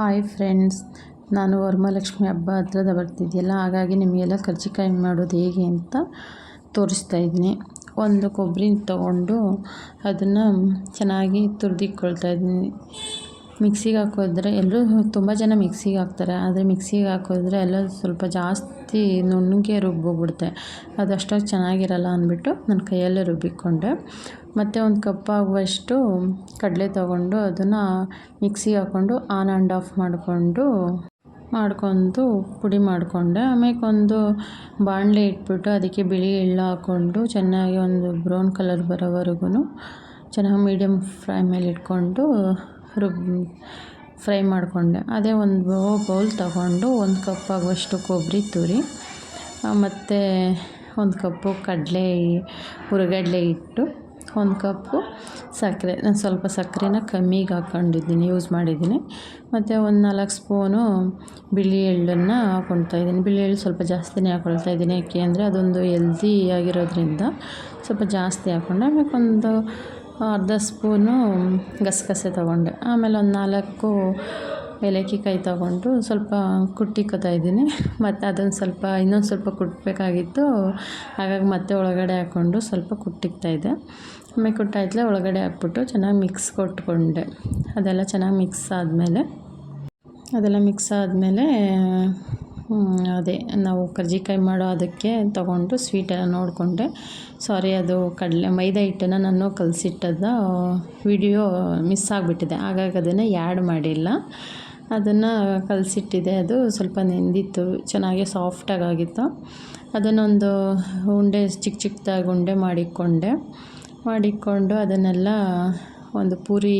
Hi friends ನಾನು ವರಮಹಾಲಕ್ಷ್ಮಿ ಹಬ್ಬ ಹತ್ರದ ಬರ್ತಿದೆಯಲ್ಲ ಹಾಗಾಗಿ ನಿಮಗೆಲ್ಲ ಕರ್ಜಿಕಾಯಿ ಮಾಡೋದು ಹೇಗೆ ಅಂತ ತೋರಿಸ್ತಾ ಇದ್ದೀನಿ. ಒಂದು ಕೊಬ್ಬರಿ ತೊಗೊಂಡು ಅದನ್ನು ಚೆನ್ನಾಗಿ ತುರಿದಿಕ್ಕೊಳ್ತಾ ಇದ್ದೀನಿ. ಮಿಕ್ಸಿಗೆ ಹಾಕೋದ್ರೆ ಎಲ್ಲರೂ ತುಂಬ ಜನ ಮಿಕ್ಸಿಗೆ ಹಾಕ್ತಾರೆ, ಆದರೆ ಮಿಕ್ಸಿಗೆ ಹಾಕಿದ್ರೆ ಎಲ್ಲ ಸ್ವಲ್ಪ ಜಾಸ್ತಿ ನುಣ್ಣಗೆ ರುಬ್ಬೋಗ್ಬಿಡುತ್ತೆ ಅದು ಅಷ್ಟಾಗಿ ಚೆನ್ನಾಗಿರಲ್ಲ ಅಂದ್ಬಿಟ್ಟು ನಾನು ಕೈಯಲ್ಲೇ ರುಬ್ಬಿಕೊಂಡೆ. ಮತ್ತು ಒಂದು ಕಪ್ ಆಗುವಷ್ಟು ಕಡಲೆ ತಗೊಂಡು ಅದನ್ನು ಮಿಕ್ಸಿಗೆ ಹಾಕ್ಕೊಂಡು ಆನ್ ಆ್ಯಂಡ್ ಆಫ್ ಮಾಡಿಕೊಂಡು ಮಾಡ್ಕೊಂಡು ಪುಡಿ ಮಾಡಿಕೊಂಡೆ. ಆಮೇಲೆ ಒಂದು ಬಾಣಲೆ ಇಟ್ಬಿಟ್ಟು ಅದಕ್ಕೆ ಬಿಳಿ ಎಳ್ಳು ಹಾಕ್ಕೊಂಡು ಚೆನ್ನಾಗಿ ಒಂದು ಬ್ರೌನ್ ಕಲರ್ ಬರೋವರೆಗೂ ಚೆನ್ನಾಗಿ ಮೀಡಿಯಮ್ ಫ್ರೈ ಮೇಲೆ ಇಟ್ಕೊಂಡು ರುಬ್ ಫ್ರೈ ಮಾಡಿಕೊಂಡೆ. ಅದೇ ಒಂದು ಬೌಲ್ ತಗೊಂಡು ಒಂದು ಕಪ್ ಆಗುವಷ್ಟು ಕೊಬ್ಬರಿ ತುರಿ, ಮತ್ತು ಒಂದು ಕಪ್ಪು ಕಡಲೆ ಹುರುಗಡಲೆ ಹಿಟ್ಟು ಒಂದು ಕಪ್ಪು ಸಕ್ಕರೆ ನಾನು ಸ್ವಲ್ಪ ಸಕ್ಕರೆನ ಕಮ್ಮಿಗೆ ಹಾಕ್ಕೊಂಡಿದ್ದೀನಿ ಯೂಸ್ ಮಾಡಿದ್ದೀನಿ. ಮತ್ತು ಒಂದು ನಾಲ್ಕು ಸ್ಪೂನು ಬಿಳಿ ಎಳ್ಳನ್ನು ಹಾಕ್ಕೊಳ್ತಾ ಇದ್ದೀನಿ. ಬಿಳಿ ಎಳ್ಳು ಸ್ವಲ್ಪ ಜಾಸ್ತಿನೇ ಹಾಕ್ಕೊಳ್ತಾ ಇದ್ದೀನಿ, ಯಾಕೆ ಅಂದರೆ ಅದೊಂದು ಎಲ್ದಿ ಆಗಿರೋದ್ರಿಂದ ಸ್ವಲ್ಪ ಜಾಸ್ತಿ ಹಾಕ್ಕೊಂಡೆ, ಆಮೇಲೆ ಒಂದು ಅರ್ಧ ಸ್ಪೂನು ಗಸಗಸೆ ತೊಗೊಂಡೆ. ಆಮೇಲೆ ಒಂದು ನಾಲ್ಕು ಏಲಕ್ಕಿ ಕಾಯಿ ತೊಗೊಂಡು ಸ್ವಲ್ಪ ಕುಟ್ಟಿಕ್ಕೋತಾ ಇದ್ದೀನಿ. ಮತ್ತು ಅದನ್ನು ಸ್ವಲ್ಪ, ಇನ್ನೊಂದು ಸ್ವಲ್ಪ ಕುಟ್ಟಬೇಕಾಗಿತ್ತು ಹಾಗಾಗಿ ಮತ್ತೆ ಒಳಗಡೆ ಹಾಕ್ಕೊಂಡು ಸ್ವಲ್ಪ ಕುಟ್ಟಿಕ್ತಾಯಿದ್ದೆ ಆಮೇಲೆ ಕುಟ್ಟಾಯ್ತಲೆ ಒಳಗಡೆ ಹಾಕ್ಬಿಟ್ಟು ಚೆನ್ನಾಗಿ ಮಿಕ್ಸ್ ಕೊಟ್ಕೊಂಡೆ. ಅದೆಲ್ಲ ಚೆನ್ನಾಗಿ ಮಿಕ್ಸ್ ಆದಮೇಲೆ, ಅದೆಲ್ಲ ಮಿಕ್ಸ್ ಆದಮೇಲೆ ಅದೇ ನಾವು ಕರ್ಜಿಕಾಯಿ ಮಾಡೋ ಅದಕ್ಕೆ ತೊಗೊಂಡು ಸ್ವೀಟೆಲ್ಲ ನೋಡಿಕೊಂಡೆ. ಸಾರಿ, ಅದು ಕಡಲೆ, ಮೈದಾ ಹಿಟ್ಟನ್ನು ನಾನು ಕಲಸಿಟ್ಟದ ವಿಡಿಯೋ ಮಿಸ್ ಆಗಿಬಿಟ್ಟಿದೆ. ಹಾಗಾಗಿ ಅದನ್ನು ಆ್ಯಡ್ ಮಾಡಿಲ್ಲ. ಅದನ್ನು ಕಲಸಿಟ್ಟಿದ್ದೆ ಅದು ಸ್ವಲ್ಪ ನೆಂದಿತ್ತು, ಚೆನ್ನಾಗೆ ಸಾಫ್ಟಾಗಿ ಆಗಿತ್ತು ಅದನ್ನೊಂದು ಉಂಡೆ, ಚಿಕ್ಕ ಚಿಕ್ಕದಾಗಿ ಉಂಡೆ ಮಾಡಿಕೊಂಡೆ. ಮಾಡಿಕೊಂಡು ಅದನ್ನೆಲ್ಲ ಒಂದು ಪೂರಿ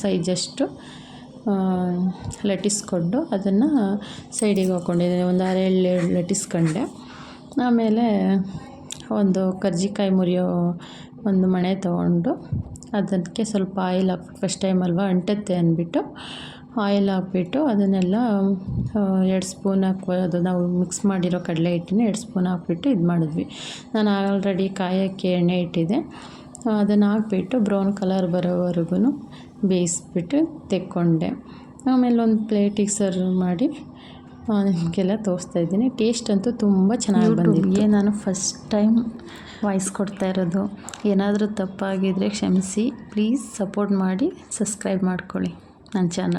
ಸೈಜಷ್ಟು ಲಟ್ಟಿಸ್ಕೊಂಡು ಅದನ್ನು ಸೈಡಿಗೆ ಹಾಕ್ಕೊಂಡಿದ್ದೀನಿ ಒಂದು ಅರೆ ಏಳು ಲಟ್ಟಿಸ್ಕೊಂಡೆ. ಆಮೇಲೆ ಒಂದು ಕರ್ಜಿಕಾಯಿ ಮುರಿಯೋ ಒಂದು ಮಣೆ ತೊಗೊಂಡು ಅದಕ್ಕೆ ಸ್ವಲ್ಪ ಆಯಿಲ್ ಹಾಕ್ಬಿಟ್ಟು ಫಸ್ಟ್ ಟೈಮ್ ಅಲ್ವಾ, ಅಂಟುತ್ತೆ ಅಂದ್ಬಿಟ್ಟು ಆಯಿಲ್ ಹಾಕ್ಬಿಟ್ಟು ಅದನ್ನೆಲ್ಲ ಎರಡು ಸ್ಪೂನ್ ಹಾಕ್ಬೋದು ನಾವು ಮಿಕ್ಸ್ ಮಾಡಿರೋ ಕಡಲೆ ಹಿಟ್ಟನ್ನ ಎರಡು ಸ್ಪೂನ್ ಹಾಕ್ಬಿಟ್ಟು ಇದು ಮಾಡಿದ್ವಿ. ನಾನು ಆಲ್ರೆಡಿ ಕಾಯೋಕ್ಕೆ ಎಣ್ಣೆ ಇಟ್ಟಿದ್ದೆ. ಅದನ್ನು ಹಾಕ್ಬಿಟ್ಟು ಬ್ರೌನ್ ಕಲರ್ ಬರೋವರೆಗೂ ಬೇಯಿಸ್ಬಿಟ್ಟು ತೆಕ್ಕೊಂಡೆ. ಆಮೇಲೆ ಒಂದು ಪ್ಲೇಟಿಗೆ ಸರ್ವ್ ಮಾಡಿ ನಿಮಗೆಲ್ಲ ತೋರಿಸ್ತಾ ಇದ್ದೀನಿ. ಟೇಸ್ಟ್ ಅಂತೂ ತುಂಬ ಚೆನ್ನಾಗಿ ಬಂದಿದೆ ನಾನು ಫಸ್ಟ್ ಟೈಮ್ ವಾಯ್ಸ್ ಕೊಡ್ತಾ ಇರೋದು. ಏನಾದರೂ ತಪ್ಪಾಗಿದ್ದರೆ ಕ್ಷಮಿಸಿ. ಪ್ಲೀಸ್ ಸಪೋರ್ಟ್ ಮಾಡಿ ಸಬ್ಸ್ಕ್ರೈಬ್ ಮಾಡ್ಕೊಳ್ಳಿ. ನನ್ನ ಚಾನಲ್